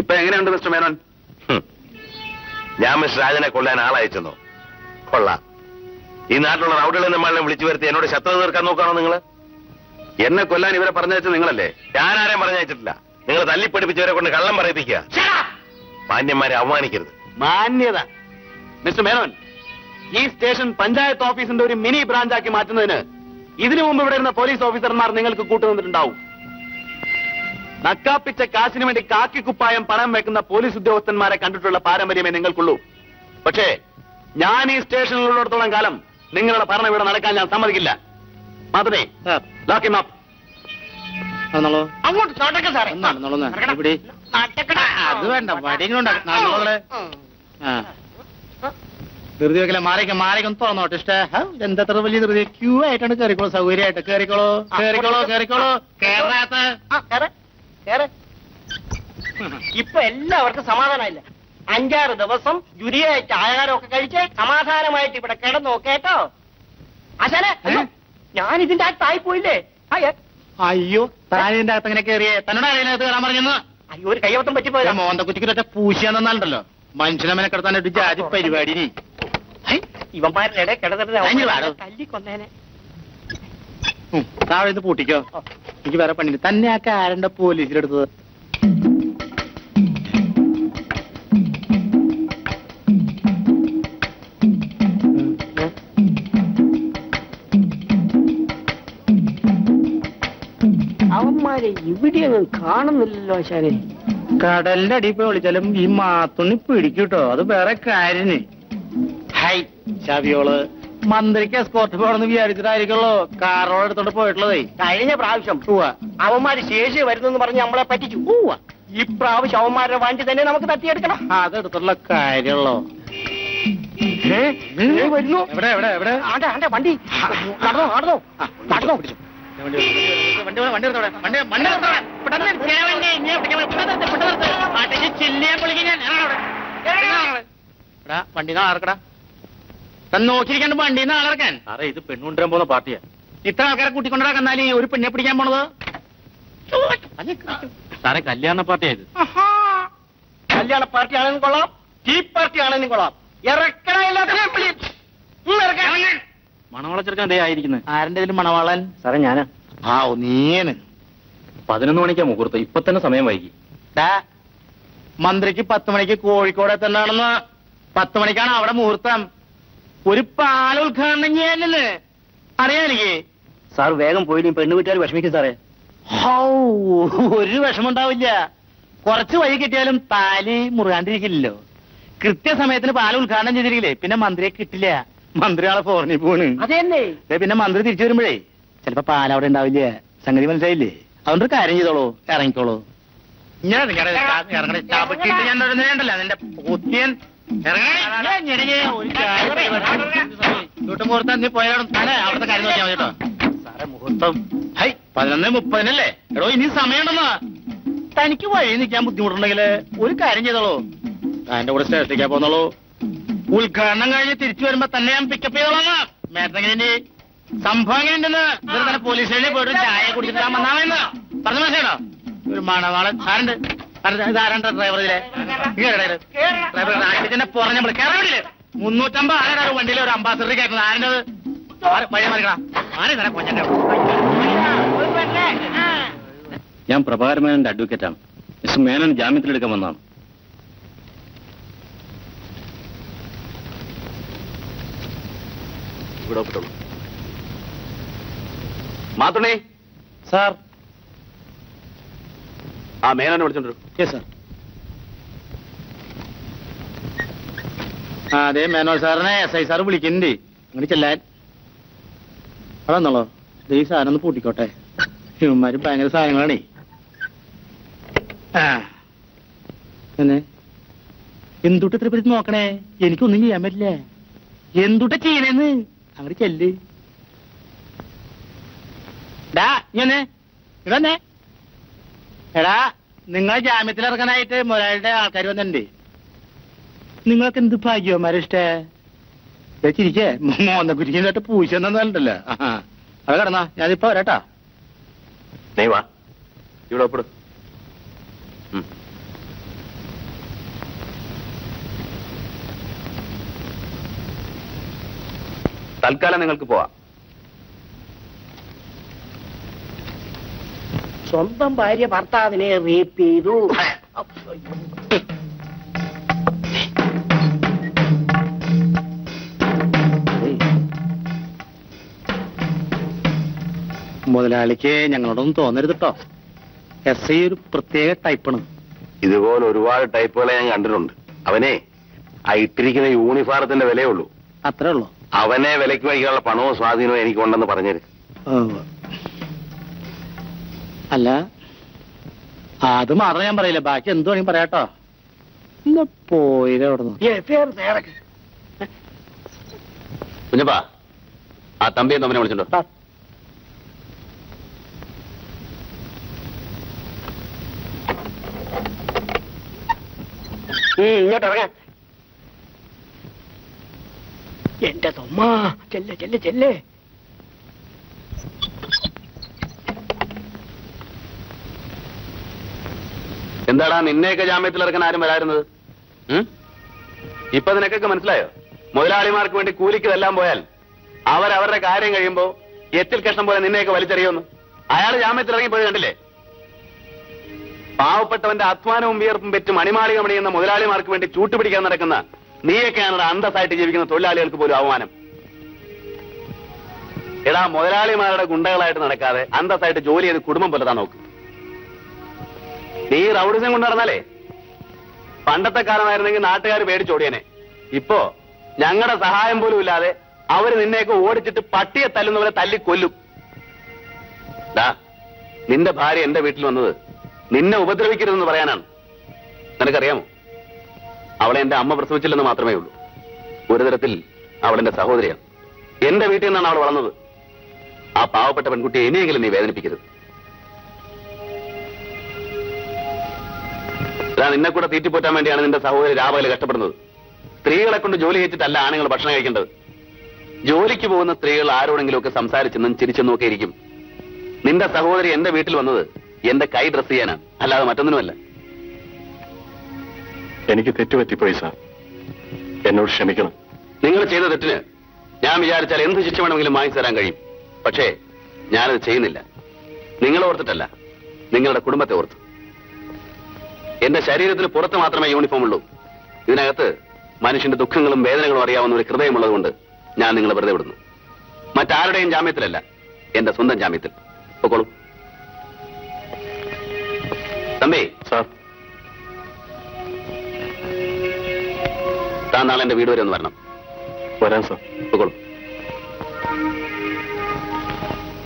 ഇപ്പൊ എങ്ങനെയുണ്ട് മിസ്റ്റർ മേനോൻ? ഞാൻ മിസ്റ്റർ രാജനെ കൊല്ലാൻ ആളയച്ചെന്നു? കൊള്ളാം. ഈ നാട്ടിലുള്ള റൗഡികളെ നമ്മളെ വിളിച്ചു വരുത്തി എന്നോട് ശത്രു തീർക്കാൻ നോക്കാണോ നിങ്ങൾ? എന്നെ കൊല്ലാൻ ഇവരെ പറഞ്ഞയച്ചത് നിങ്ങളല്ലേ? ഞാൻ ആരെയും പറഞ്ഞയച്ചിട്ടില്ല. നിങ്ങൾ തല്ലിപ്പിടിപ്പിച്ചവരെ കൊണ്ട് കള്ളം പറയിപ്പിക്കുക. മാന്യന്മാരെ അവമാനിക്കരുത് മാന്യത. മിസ്റ്റർ മേനോൻ ഈ സ്റ്റേഷൻ പഞ്ചായത്ത് ഓഫീസിന്റെ ഒരു മിനി ബ്രാഞ്ചാക്കി മാറ്റുന്നതിന് ഇതിനു മുമ്പ് ഇവിടെ ഇരുന്ന പോലീസ് ഓഫീസർമാർ നിങ്ങൾക്ക് കൂട്ടുനിന്നിട്ടുണ്ടാവും. നക്കാപ്പിച്ച കാശിന് വേണ്ടി കാക്കിക്കുപ്പായം പണം വെക്കുന്ന പോലീസ് ഉദ്യോഗസ്ഥന്മാരെ കണ്ടിട്ടുള്ള പാരമ്പര്യമേ നിങ്ങൾക്കുള്ളൂ. പക്ഷേ ഞാൻ ഈ സ്റ്റേഷനിലുള്ളിടത്തോളം കാലം നിങ്ങളുടെ ഭരണം ഇവിടെ നടക്കാൻ ഞാൻ സമ്മതിക്കില്ല. മാത്രമേ ലോക്കി മാപ്പ് അങ്ങോട്ട് നടക്ക സാറേ. അത് വേണ്ട. ധൃതി വെക്കല മാറിക്ക മാറിക്കൊന്ന് തുറന്നോട്ടെ ഇഷ്ട എന്തത്ര വലിയ ധൃതി? ക്യൂ ആയിട്ടാണ് കയറിക്കോളൂ സൗകര്യമായിട്ട്. കയറിക്കോളോ കയറിക്കോളോ കയറിക്കോളോ ആ, കേറ്. ഇപ്പൊ എല്ലാവർക്കും സമാധാനമില്ല അഞ്ചാറ് ദിവസം ജുരിയായിട്ട് ആഹാരമൊക്കെ കഴിച്ച് സമാധാനമായിട്ട് ഇവിടെ കിടന്നു കേട്ടോ ആശാനെ ഞാൻ ഇതിന്റെ അകത്തായി പോയില്ലേ? അയ്യോ താൻ ഇതിന്റെ അകത്ത് ഇങ്ങനെ കയറിയേ തന്നോട് കയറാൻ പറഞ്ഞെന്ന്? അയ്യോ ഒരു കയ്യവത്തം പറ്റിപ്പോയതാ. മോന്ത കുറ്റിക്കൊറ്റ പൂശിയാൻ തന്നാലുണ്ടല്ലോ. മനുഷ്യനെ കിടത്താനായിട്ട് ജാതി പരിപാടി ഇവന്മാരുടെ ഇടയിൽ കിടന്നിട്ട് തല്ലിക്കൊന്നേനെ. താഴെ ഇത് പൂട്ടിക്കോ. എനിക്ക് വേറെ പണിയില്ല തന്നെ ആ കാരണ്ട പോലീസിലെടുത്തത്. അവന്മാരെ ഇവിടെയൊന്നും കാണുന്നില്ലല്ലോ ആശാനെ. കടലിന്റെ അടിയിൽ പോയി വിളിച്ചാലും ഈ മാത്തുണ്ണി പിടിക്കൂട്ടോ. അത് വേറെ കാര്യന്. ഹൈ ചവിയോൾ. മന്ത്രിക്ക് എസ്കോർട്ട് പോകണമെന്ന് വിചാരിച്ചിട്ടായിരിക്കുള്ളൂ. കാറോട് എടുത്തോണ്ട് പോയിട്ടുള്ളതേ. കഴിഞ്ഞ പ്രാവശ്യം. അവന്മാര് ശേഷി വരുന്നെന്ന് പറഞ്ഞ് നമ്മളെ പറ്റിച്ചു. ഇപ്രാവശ്യം അവന്മാരുടെ വണ്ടി തന്നെ നമുക്ക് തട്ടിയെടുക്കണം. അതെടുത്തുള്ള കാര്യമുള്ളോ വരുന്നു? എവിടെ എവിടെ എവിടെ? ആണ്ടെ ആണ്ടെ വണ്ടി. നടന്നോ നടന്നോ? നടന്നോ. വണ്ടി വണ്ടി എടുത്തോടെ. വണ്ടി വണ്ടി എടുത്തോടെ. പെട്ടെന്ന്. പെട്ടെന്ന് പെട്ടെന്ന്. പൊളിക്കാൻ ഞാൻ. വണ്ടി ആർക്കടാ? താൻ നോക്കിയിരിക്കാണ്ട് വണ്ടിന്ന് ആളിറക്കാൻ. അറേ ഇത് പെണ്ണുകൊണ്ടുവരാൻ പോകുന്ന പാർട്ടിയാ. ഇത്ര ആൾക്കാരെ കൂട്ടിക്കൊണ്ടാ കന്നാലി ഒരു പെണ്ണെ പിടിക്കാൻ പോണത്? സാറേ കല്യാണ പാർട്ടിയായത് കല്യാണ പാർട്ടി ആണെങ്കിലും കൊള്ളാം. ടീ പാർട്ടി ആണെങ്കിലും കൊള്ളാം. മണവാള. മണവളച്ചെടുക്കാൻ അതേ ആയിരിക്കുന്നത് ആരുടെ മണവാളൻ? സാറേ ഞാൻ. ആ നീയന്. പതിനൊന്ന് മണിക്കാ മുഹൂർത്തം. ഇപ്പൊ തന്നെ സമയം വൈകി. ഡാ മന്ത്രിക്ക് പത്ത് മണിക്ക് കോഴിക്കോട് എത്തണ്ടാണെന്ന്. പത്ത് മണിക്കാണ് അവിടെ മുഹൂർത്തം. ഒരു പാല ഉദ്ഘാടനം ചെയ്യാനല്ലേ അറിയാനില്ലേ സാർ വേഗം പോയി പെണ്ണു വീട്ടുകാർ വിഷമിക്കും സാറേ ഹൗ ഒരു വിഷമം ഉണ്ടാവില്ല കുറച്ച് വഴി കിട്ടിയാലും താലി മുറുകാണ്ടിരിക്കില്ലല്ലോ കൃത്യസമയത്തിന് പാല ഉദ്ഘാടനം ചെയ്തിരിക്കില്ലേ പിന്നെ മന്ത്രിയെ കിട്ടില്ല മന്ത്രി ആളെ ഫോറിനി പോണ് അതെന്നെ ദേ പിന്നെ മന്ത്രി തിരിച്ചു വരുമ്പോഴേ ചിലപ്പോ പാല അവിടെ ഉണ്ടാവില്ല സംഗതി മനസ്സിലായില്ലേ അതുകൊണ്ട് കാര്യം ചെയ്തോളൂ ഇറങ്ങിക്കോളൂ ഞാൻ ചാപക്കിയിട്ട് ഞാൻ നിന്റെ കുത്തിയൻ ഇറങ്ങണേ. ഞാൻ ഒരു കാര്യം ചെയ്യ്. ഇങ്ങോട്ട് മുഹൂർത്തം നീ പോയാലും തന്നെ അവിടുത്തെ കാര്യം നോക്കിയാൽ മതി കേട്ടോ സാറേ മുഹൂർത്തം ഹൈ പതിനൊന്ന് മുപ്പതിനല്ലേ എടോ ഇനി സമയമുണ്ടെന്നാ തനിക്ക് വഴി നിൽക്കാൻ ബുദ്ധിമുട്ടുണ്ടെങ്കിൽ ഒരു കാര്യം ചെയ്തോളൂ എന്റെ കൂടെ സ്റ്റേഷനിലേക്ക് പോന്നോളൂ ഉദ്ഘാടനം കഴിഞ്ഞ് തിരിച്ചു വരുമ്പോ തന്നെ ഞാൻ പിക്കപ്പ് ചെയ്തോളാം മേത്തങ്ങനെ സംഭവം തന്നെ പോലീസ് സ്റ്റേഷനിൽ പോയിട്ട് ചായ കുടിച്ചിട്ടാ വന്നാമെന്ന് പറഞ്ഞു മനസ്സിലാണോ ഒരു മണവാളൻ ആരുണ്ട്? ഇതാരാണ്ട് ഡ്രൈവർ ഇതിലെ? ഡ്രൈവർ ആദ്യത്തിന്റെ പുറഞ്ഞ നമ്മൾ കേരളത്തിൽ മുന്നൂറ്റമ്പത് ആരാണ് വണ്ടിയിൽ ഒരു അംബാസഡർ കയറ്റുന്നത്? ആരുടെ വഴി മറിക്കടാ ആരെ ഞാൻ പ്രഭാകരമേനന്റെ അഡ്വക്കേറ്റാണ് മിസ് മേനൻ ജാമ്യത്തിലെടുക്കാൻ വന്നാണ് മാത്രമേ സാർ ആ മേനോനെ വിളിച്ചോണ്ടു സാർ ആ അതെ മേനോൻ സാറിനെ എസ് ഐ സാർ വിളിക്കുന്നുണ്ട്. അങ്ങനെ ചെല്ലാൻ. അതാന്നുള്ളോ ഈ സാധനം ഒന്ന് പൂട്ടിക്കോട്ടെ. ഇവന്മാര് ഭയങ്കര സാധനങ്ങളാണേ. ആ. എന്നെ എന്തുട്ട് ഇത്ര പറ്റി നോക്കണേ? എനിക്കൊന്നും ചെയ്യാൻ പറ്റില്ല. എന്തുട്ട ചെയ്യണേന്ന്? അങ്ങോട്ട് ചെല്ല്. ഡാ ഇങ്ങനെ. ഇടന്നെ. എടാ നിങ്ങൾ ജാമ്യത്തിൽ ഇറങ്ങാനായിട്ട് മൊരാളുടെ ആൾക്കാർ വന്നിട്ടുണ്ട്. നിങ്ങൾക്ക് എന്ത് ഭാഗ്യവന്മാരിഷ്ടേ വെച്ചിരിക്കേ മോന്ന കുരിക്കുന്നതായിട്ട് പൂച്ച എന്നല്ലോ അത് കടന്ന ഞാനിപ്പോ വരാട്ടാ. നീ വാ. ഇവിടെ ഒപ്പിടും. തൽക്കാലം നിങ്ങൾക്ക് പോവാം. സ്വന്തം ഭാര്യ ഭർത്താവിനെ റേപ്പ് ചെയ്തു. മുതലാളിക്ക് ഞങ്ങളോടൊന്നും തോന്നരുത് കേട്ടോ എസ് ഐ ഒരു പ്രത്യേക ടൈപ്പാണ് ഇതുപോലെ ഒരുപാട് ടൈപ്പുകളെ ഞാൻ കണ്ടിട്ടുണ്ട്. അവനെ ആ ഇട്ടിരിക്കുന്ന യൂണിഫോമത്തിന്റെ വിലയുള്ളൂ അത്രേ ഉള്ളൂ. അവനെ വിലയ്ക്ക് വഹിക്കാനുള്ള പണവും സ്വാധീനവും എനിക്കുണ്ടെന്ന് പറഞ്ഞത് ഉവ്വ്. അല്ല. അത് മാത്രം ഞാൻ പറയില്ല. ബാക്കി എന്ത് വേണമെങ്കിൽ പറയാട്ടോ. ഇന്ന് പോയില്ല അവിടെ കുഞ്ഞപ്പാ ആ തമ്പിയും തമ്മിനെ വിളിച്ചിട്ടുണ്ടോ ഇങ്ങോട്ട് ഇറങ്ങാ. എന്റെ തൊമ്മ ചെല്ലേ ചെല്ലേ ചെല്ല്. എന്താടാ നിന്നെയൊക്കെ ജാമ്യത്തിൽ ഇറക്കാൻ ആരും വരായിരുന്നത്? ഇപ്പൊ നിനക്കൊക്കെ മനസ്സിലായോ? മുതലാളിമാർക്ക് വേണ്ടി കൂലിക്കതെല്ലാം പോയാൽ അവരവരുടെ കാര്യം കഴിയുമ്പോ എത്തിൽ കഷ്ണം പോലെ നിന്നെയൊക്കെ വലിച്ചെറിയുന്നു അയാൾ ജാമ്യത്തിൽ ഇറങ്ങിപ്പോയി കണ്ടില്ലേ? പാവപ്പെട്ടവന്റെ അധ്വാനവും വിയർപ്പും പെറ്റ് മണിമാളിക മണിയുന്ന മുതലാളിമാർക്ക് വേണ്ടി ചൂട്ടുപിടിക്കാൻ നടക്കുന്ന നീയൊക്കെയാണ് അന്തസ്സായിട്ട് ജീവിക്കുന്ന തൊഴിലാളികൾക്ക് പോലും അവമാനം. എടാ മുതലാളിമാരുടെ ഗുണ്ടകളായിട്ട് നടക്കാതെ അന്തസ്സായിട്ട് ജോലി ചെയ്ത് കുടുംബം പുലർത്താൻ നോക്ക്. നീ റൗഡിസം കൊണ്ട് നടന്നാലേ? പണ്ടത്തെ കാലമായിരുന്നെങ്കിൽ നാട്ടുകാർ പേടിച്ചോടിയനെ ഇപ്പോ ഞങ്ങളുടെ സഹായം പോലും ഇല്ലാതെ അവർ നിന്നെയൊക്കെ ഓടിച്ചിട്ട് പട്ടിയെ തല്ലുന്നവരെ തല്ലി കൊല്ലും. നിന്റെ ഭാര്യ എന്റെ വീട്ടിൽ വന്നത് നിന്നെ ഉപദ്രവിക്കരുതെന്ന് പറയാനാണ്. നിനക്കറിയാമോ? അവളെ എന്റെ അമ്മ പ്രസവിച്ചില്ലെന്ന് മാത്രമേ ഉള്ളൂ. ഒരു തരത്തിൽ അവൾ എന്റെ സഹോദരിയാണ്. എന്റെ വീട്ടിൽ നിന്നാണ് അവൾ വളർന്നത്. ആ പാവപ്പെട്ട പെൺകുട്ടിയെ ഇനിയെങ്കിലും നീ വേദനിപ്പിക്കരുത്. ഇതാ നിന്നെ കൂടെ തീറ്റിപ്പോറ്റാൻ വേണ്ടിയാണ് നിന്റെ സഹോദരി രാവിലെ കഷ്ടപ്പെടുന്നത്. സ്ത്രീകളെ കൊണ്ട് ജോലി ചെയ്തിട്ടല്ല ആണുങ്ങൾ ഭക്ഷണം കഴിക്കേണ്ടത്. ജോലിക്ക് പോകുന്ന സ്ത്രീകൾ ആരോടെങ്കിലും ഒക്കെ സംസാരിച്ചെന്നും ചിരിച്ചെന്നും ഒക്കെ ഇരിക്കും. നിന്റെ സഹോദരി എന്റെ വീട്ടിൽ വന്നത് എന്റെ കൈ ഡ്രസ് ചെയ്യാനാണ്. അല്ലാതെ മറ്റൊന്നിനുമല്ല. എനിക്ക് തെറ്റുപറ്റിപ്പോയി സാർ. എന്നോട് ക്ഷമിക്കണം. നിങ്ങൾ ചെയ്ത തെറ്റിന് ഞാൻ വിചാരിച്ചാൽ എന്ത് ശിക്ഷ വേണമെങ്കിലും വാങ്ങിച്ചു തരാൻ കഴിയും. പക്ഷേ ഞാനത് ചെയ്യുന്നില്ല. നിങ്ങളെ ഓർത്തിട്ടല്ല. നിങ്ങളുടെ കുടുംബത്തെ ഓർത്ത്. എന്റെ ശരീരത്തിന് പുറത്ത് മാത്രമേ യൂണിഫോം ഉള്ളൂ. ഇതിനകത്ത് മനുഷ്യന്റെ ദുഃഖങ്ങളും വേദനകളും അറിയാവുന്ന ഒരു ഹൃദയമുള്ളത് കൊണ്ട് ഞാൻ നിങ്ങളെ വെറുതെ വിടുന്നു. മറ്റാരുടെയും ജാമ്യത്തിലല്ല എന്റെ സ്വന്തം ജാമ്യത്തിൽ. പൊക്കോളൂ. തമ്പി. സാർ. താൻ നാളെ എന്റെ വീട് വരെ ഒന്ന് വരണം. വരാൻ സാർ. പൊക്കോളൂ.